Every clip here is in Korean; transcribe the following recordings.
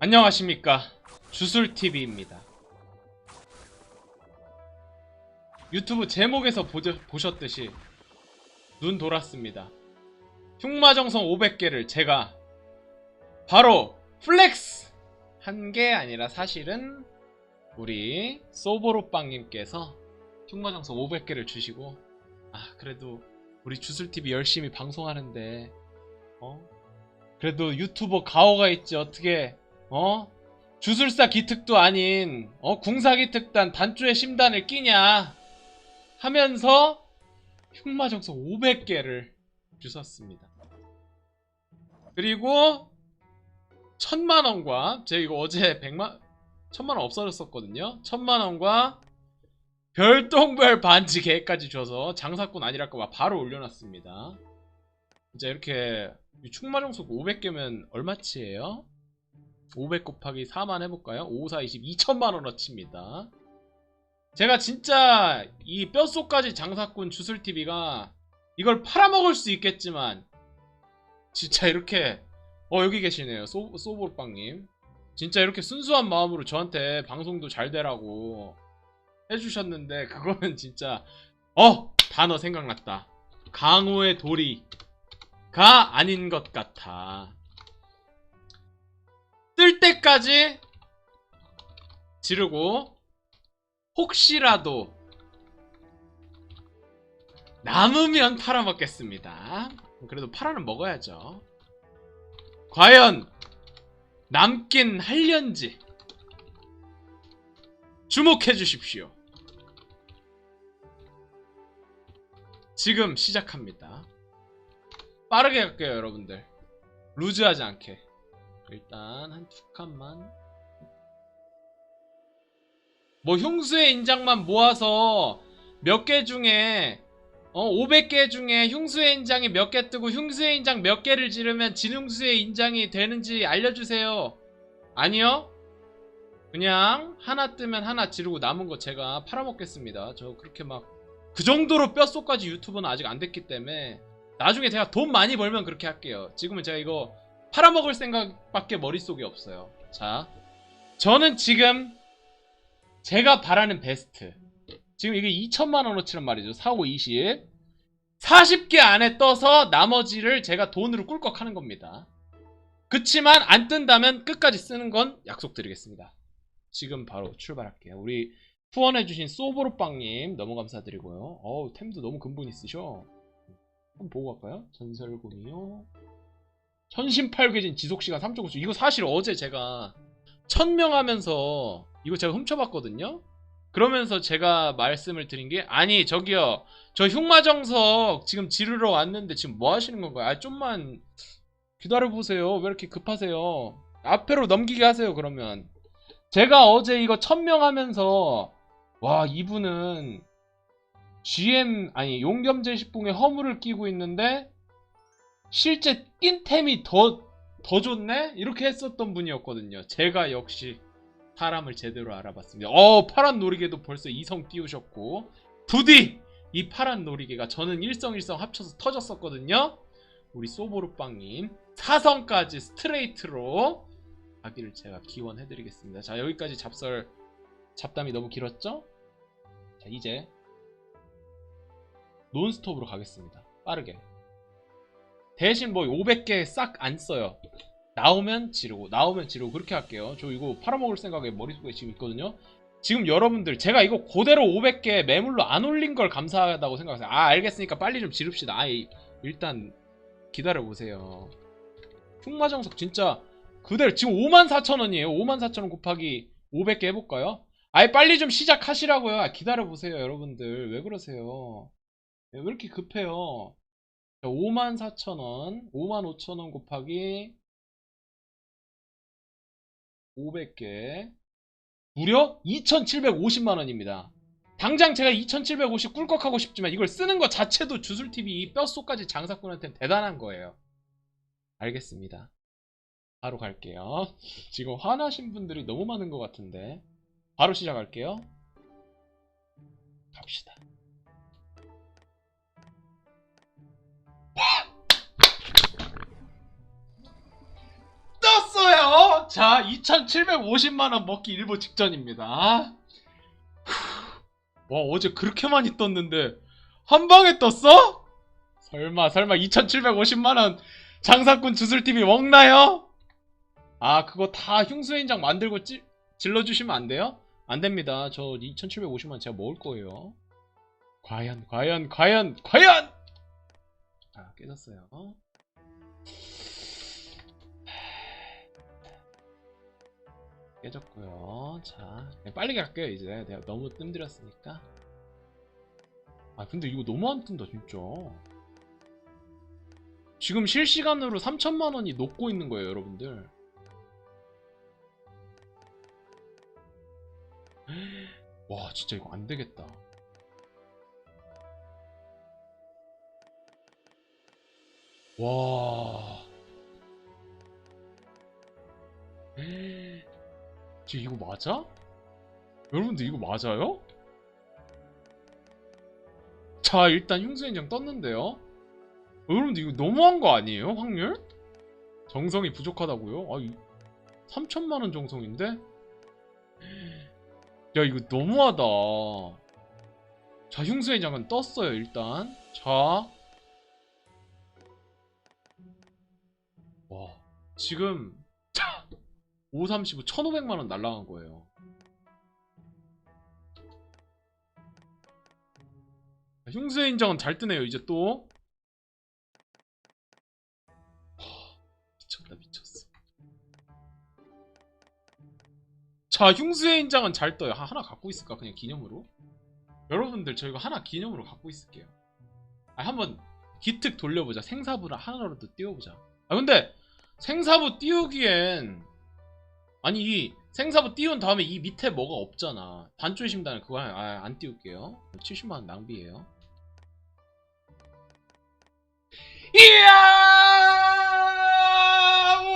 안녕하십니까. 주술TV입니다. 유튜브 제목에서 보저, 보셨듯이 눈 돌았습니다. 흉마정성 500개를 제가 바로 플렉스! 한 게 아니라 사실은 우리 소보로빵님께서 흉마정성 500개를 주시고 아 그래도 우리 주술TV 열심히 방송하는데 어? 그래도 유튜버 가오가 있지 어떻게 어? 주술사 기특도 아닌 어 궁사 기특단 단조의 심단을 끼냐 하면서 흉마정성 500개를 주셨습니다. 그리고 천만원과 제가 이거 어제 100만 천만원 없어졌었거든요. 천만원과 별똥별 반지 계획까지 줘서 장사꾼 아니랄까봐 바로 올려놨습니다. 진짜 이렇게 충마정속 500개면 얼마치예요? 500 곱하기 4만 해볼까요? 5, 4, 20, 2천만원어치입니다. 제가 진짜 이 뼛속까지 장사꾼 주술TV가 이걸 팔아먹을 수 있겠지만 진짜 이렇게 어 여기 계시네요 소, 소보빵님 진짜 이렇게 순수한 마음으로 저한테 방송도 잘 되라고 해주셨는데 그거는 진짜 어 단어 생각났다 강호의 도리 가 아닌 것 같아 뜰 때까지 지르고 혹시라도 남으면 팔아먹겠습니다. 그래도 팔아는 먹어야죠. 과연 남긴 할련지 주목해 주십시오. 지금 시작합니다. 빠르게 갈게요, 여러분들. 루즈하지 않게. 일단 한 두 칸만. 뭐 흉수의 인장만 모아서 몇 개 중에 어 500개 중에 흉수의 인장이 몇 개 뜨고 흉수의 인장 몇 개를 지르면 진흉수의 인장이 되는지 알려주세요. 아니요? 그냥 하나 뜨면 하나 지르고 남은 거 제가 팔아먹겠습니다. 저 그렇게 막 그 정도로 뼛속까지 유튜브는 아직 안 됐기 때문에 나중에 제가 돈 많이 벌면 그렇게 할게요. 지금은 제가 이거 팔아먹을 생각밖에 머릿속에 없어요. 자, 저는 지금 제가 바라는 베스트 지금 이게 2천만 원어치란 말이죠. 4, 5, 20 40개 안에 떠서 나머지를 제가 돈으로 꿀꺽 하는 겁니다. 그치만 안 뜬다면 끝까지 쓰는 건 약속드리겠습니다. 지금 바로 출발할게요. 우리 후원해주신 소보로빵님 너무 감사드리고요. 어우 템도 너무 근본 있으셔. 한번 보고 갈까요? 전설군이요. 천신팔괴진 지속시간 3.5초 이거 사실 어제 제가 천명 하면서 이거 제가 훔쳐봤거든요? 그러면서 제가 말씀을 드린 게 아니 저기요. 저 흉마정석 지금 지르러 왔는데 지금 뭐 하시는 건가요? 아 좀만 기다려보세요. 왜 이렇게 급하세요? 앞으로 넘기게 하세요 그러면. 제가 어제 이거 천명 하면서 와 이분은 GM 아니 용겸제 식봉에 허물을 끼고 있는데 실제 낀 템이 더, 더 좋네? 이렇게 했었던 분이었거든요. 제가 역시 사람을 제대로 알아봤습니다. 어, 파란 놀이개도 벌써 이성 띄우셨고. 부디! 이 파란 놀이개가 저는 일성일성 합쳐서 터졌었거든요. 우리 소보루빵님. 사성까지 스트레이트로 가기를 제가 기원해드리겠습니다. 자, 여기까지 잡설, 잡담이 너무 길었죠? 자, 이제 논스톱으로 가겠습니다. 빠르게. 대신 뭐 500개 싹 안 써요. 나오면 지르고 나오면 지르고 그렇게 할게요. 저 이거 팔아먹을 생각에 머릿속에 지금 있거든요. 지금 여러분들 제가 이거 그대로 500개 매물로 안 올린 걸 감사하다고 생각하세요. 아 알겠으니까 빨리 좀 지릅시다. 아 일단 기다려 보세요. 흉마정석 진짜 그대로 지금 54,000원이에요. 54,000원 곱하기 500개 해볼까요? 아예 빨리 좀 시작하시라고요. 아, 기다려 보세요 여러분들. 왜 그러세요? 왜 이렇게 급해요? 54,000원, 55,000원 곱하기 500개. 무려 2,750만원입니다. 당장 제가 2,750 꿀꺽하고 싶지만 이걸 쓰는 것 자체도 주술TV 뼛속까지 장사꾼한테는 대단한 거예요. 알겠습니다. 바로 갈게요. 지금 화나신 분들이 너무 많은 것 같은데. 바로 시작할게요. 갑시다. 자, 2,750만원 먹기 일보 직전입니다. 와, 어제 그렇게 많이 떴는데, 한 방에 떴어? 설마, 설마 2,750만원 장사꾼 주술TV 먹나요? 아, 그거 다 흉수인장 만들고 찌, 질러주시면 안 돼요? 안 됩니다. 저 2,750만 제가 먹을 거예요. 과연, 과연, 과연, 과연! 아, 깨졌어요. 깨졌고요. 자, 빨리 갈게요, 이제. 내가 너무 뜸들였으니까. 아, 근데 이거 너무 안 뜬다, 진짜. 지금 실시간으로 3천만원이 녹고 있는 거예요, 여러분들. 와, 진짜 이거 안 되겠다. 와. 지금 이거 맞아? 여러분들 이거 맞아요? 자 일단 흉수인장 떴는데요 여러분들 이거 너무한 거 아니에요 확률? 정성이 부족하다고요? 아 이, 3천만원 정성인데? 야 이거 너무하다 자 흉수인장은 떴어요 일단 자 와, 지금 535 1500만 원 날라간 거예요. 흉수의 인정은 잘 뜨네요. 이제 또 하, 미쳤다 미쳤어. 자 흉수의 인장은 잘 떠요. 하- 하나 갖고 있을까 그냥 기념으로? 여러분들 저 이거 하나 기념으로 갖고 있을게요. 아, 한번 기특 돌려보자. 생사부를 하나라도 띄워보자. 아 근데 생사부 띄우기엔 아니 이 생사부 띄운 다음에 이 밑에 뭐가 없잖아. 단초의 심단을 그거 아, 안 띄울게요. 70만원 낭비예요. 이야!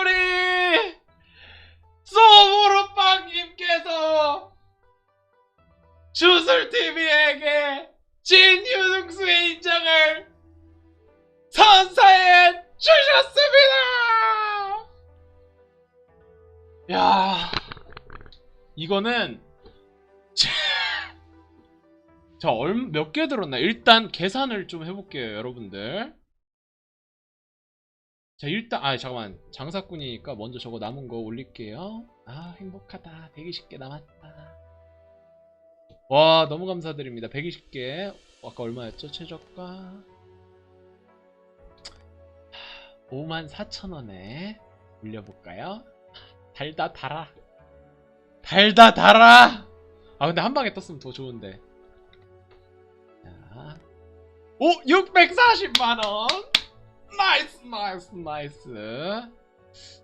우리 소무르빵님께서 주술TV 야 이거는 자 몇 개 들었나? 일단 계산을 좀 해볼게요 여러분들. 자 일단 아 잠깐만. 장사꾼이니까 먼저 저거 남은 거 올릴게요. 아 행복하다. 120개 남았다. 와 너무 감사드립니다. 120개. 아까 얼마였죠? 최저가? 54,000원에 올려볼까요? 달다 달아. 달다 달아? 아 근데 한 방에 떴으면 더 좋은데. 자. 오 640만원! 나이스 나이스 나이스.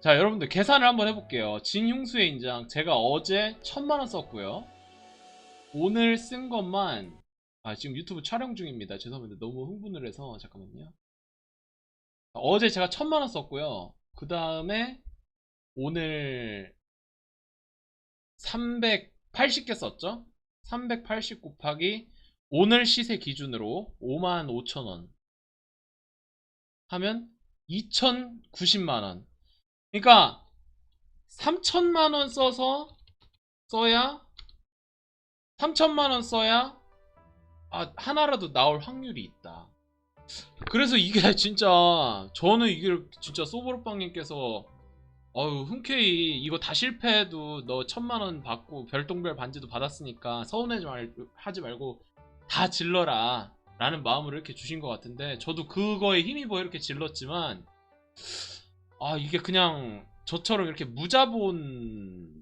자 여러분들 계산을 한번 해볼게요. 진흉수의 인장 제가 어제 천만원 썼고요. 오늘 쓴 것만 아 지금 유튜브 촬영 중입니다. 죄송합니다. 너무 흥분을 해서 잠깐만요. 어제 제가 천만원 썼고요. 그 다음에 오늘 380개 썼죠? 380 곱하기 오늘 시세 기준으로 55,000원 하면 2,090만원 그러니까 3천만원 써서 써야 3천만원 써야 아, 하나라도 나올 확률이 있다 그래서 이게 진짜 저는 이게 진짜 소보르빵님께서 어유 흔쾌히 이거 다 실패해도 너 천만원 받고 별똥별 반지도 받았으니까 서운하지 말, 하지 말고 다 질러라 라는 마음으로 이렇게 주신 것 같은데 저도 그거에 힘입어 이렇게 질렀지만 아 이게 그냥 저처럼 이렇게 무자본으로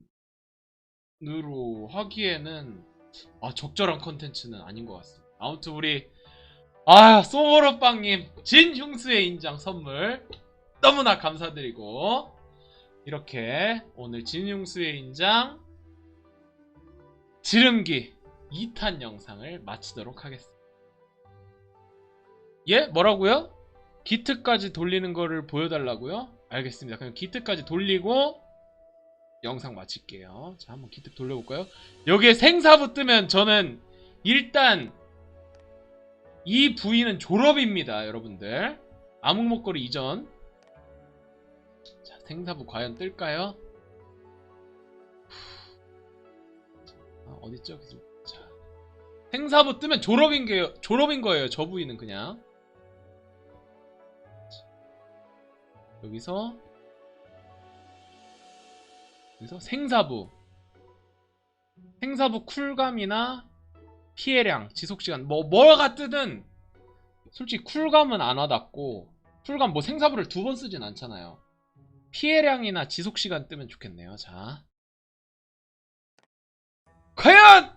하기에는 아 적절한 컨텐츠는 아닌 것 같습니다. 아무튼 우리 아 소모로빵님 진흉수의 인장 선물 너무나 감사드리고 이렇게 오늘 진흉수의 인장 지름기 2탄 영상을 마치도록 하겠습니다. 예? 뭐라고요? 기트까지 돌리는 거를 보여달라고요? 알겠습니다. 그럼 기트까지 돌리고 영상 마칠게요. 자, 한번 기트 돌려볼까요? 여기에 생사부 뜨면 저는 일단 이 부위는 졸업입니다, 여러분들. 암흑목걸이 이전. 행사부 과연 뜰까요? 아, 어딨죠? 자. 행사부 뜨면 졸업인 게 졸업인 거예요. 저 부위는 그냥. 여기서 여기서 생사부 행사부 쿨감이나 피해량, 지속시간 뭐 뭐가 뜨든 솔직히 쿨감은 안 와닿고 쿨감 뭐 생사부를 두 번 쓰진 않잖아요 피해량이나 지속시간 뜨면 좋겠네요. 자 과연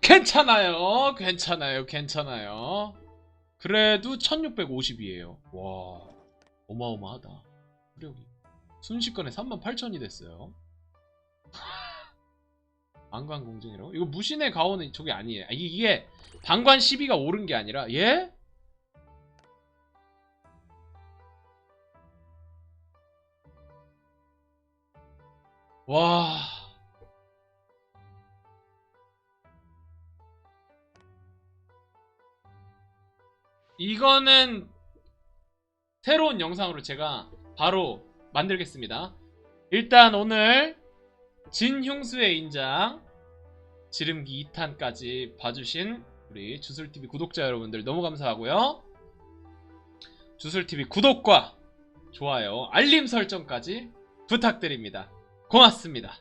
괜찮아요. 괜찮아요. 괜찮아요. 그래도 1650이에요. 와 어마어마하다. 무력이 순식간에 38,000이 됐어요. 방관 공정이라고? 이거 무신의 가오는 저게 아니에요. 아, 이게 방관 12가 오른 게 아니라 예? 와. 이거는 새로운 영상으로 제가 바로 만들겠습니다. 일단 오늘 진흉수의 인장 지름기 2탄까지 봐주신 우리 주술TV 구독자 여러분들 너무 감사하고요. 주술TV 구독과 좋아요, 알림 설정까지 부탁드립니다. 고맙습니다.